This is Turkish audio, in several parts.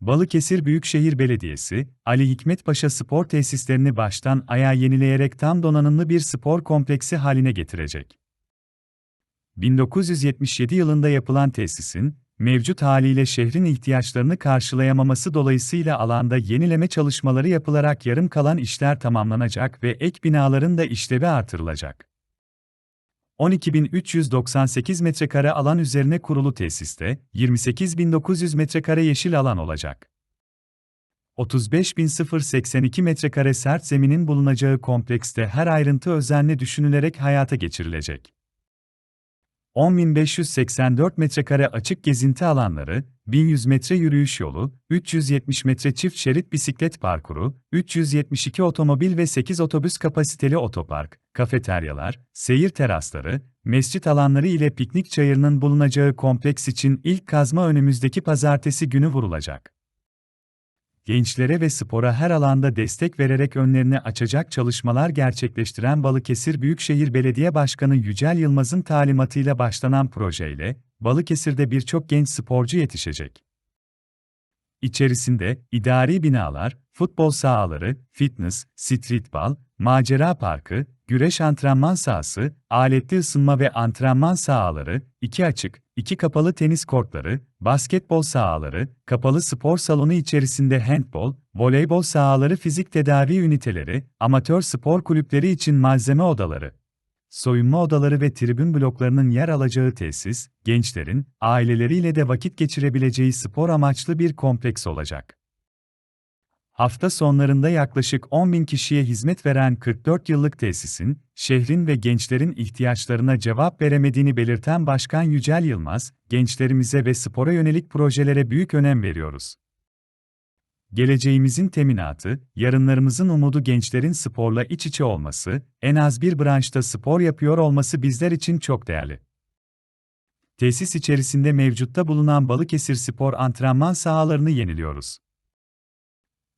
Balıkesir Büyükşehir Belediyesi, Ali Hikmet Paşa spor tesislerini baştan ayağa yenileyerek tam donanımlı bir spor kompleksi haline getirecek. 1977 yılında yapılan tesisin, mevcut haliyle şehrin ihtiyaçlarını karşılayamaması dolayısıyla alanda yenileme çalışmaları yapılarak yarım kalan işler tamamlanacak ve ek binaların da işlevi artırılacak. 12.398 metrekare alan üzerine kurulu tesiste, 28.900 metrekare yeşil alan olacak. 35.082 metrekare sert zeminin bulunacağı komplekste her ayrıntı özenle düşünülerek hayata geçirilecek. 10.584 metrekare açık gezinti alanları, 1100 metre yürüyüş yolu, 370 metre çift şerit bisiklet parkuru, 372 otomobil ve 8 otobüs kapasiteli otopark, kafeteryalar, seyir terasları, mescit alanları ile piknik çayırının bulunacağı kompleks için ilk kazma önümüzdeki pazartesi günü vurulacak gençlere ve spora her alanda destek vererek önlerini açacak çalışmalar gerçekleştiren Balıkesir Büyükşehir Belediye Başkanı Yücel Yılmaz'ın talimatıyla başlanan projeyle, Balıkesir'de birçok genç sporcu yetişecek. İçerisinde idari binalar, futbol sahaları, fitness, streetball, macera parkı, güreş antrenman sahası, aletli ısınma ve antrenman sahaları, iki açık, iki kapalı tenis kortları, basketbol sahaları, kapalı spor salonu içerisinde handbol, voleybol sahaları fizik tedavi üniteleri, amatör spor kulüpleri için malzeme odaları, soyunma odaları ve tribün bloklarının yer alacağı tesis, gençlerin, aileleriyle de vakit geçirebileceği spor amaçlı bir kompleks olacak. Hafta sonlarında yaklaşık 10 bin kişiye hizmet veren 44 yıllık tesisin, şehrin ve gençlerin ihtiyaçlarına cevap veremediğini belirten Başkan Yücel Yılmaz, gençlerimize ve spora yönelik projelere büyük önem veriyoruz. Geleceğimizin teminatı, yarınlarımızın umudu gençlerin sporla iç içe olması, en az bir branşta spor yapıyor olması bizler için çok değerli. Tesis içerisinde mevcutta bulunan Balıkesir Spor antrenman sahalarını yeniliyoruz.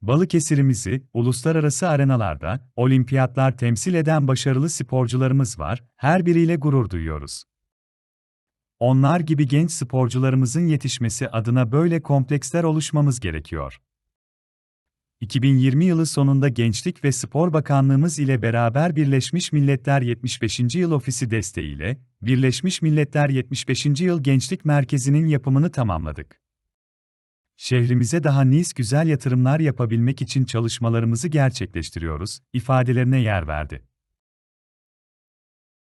Balıkesir'imizi, uluslararası arenalarda, olimpiyatlar temsil eden başarılı sporcularımız var, her biriyle gurur duyuyoruz. Onlar gibi genç sporcularımızın yetişmesi adına böyle kompleksler oluşmamız gerekiyor. 2020 yılı sonunda Gençlik ve Spor Bakanlığımız ile beraber Birleşmiş Milletler 75. Yıl Ofisi desteğiyle, Birleşmiş Milletler 75. Yıl Gençlik Merkezi'nin yapımını tamamladık. Şehrimize daha nice güzel yatırımlar yapabilmek için çalışmalarımızı gerçekleştiriyoruz, ifadelerine yer verdi.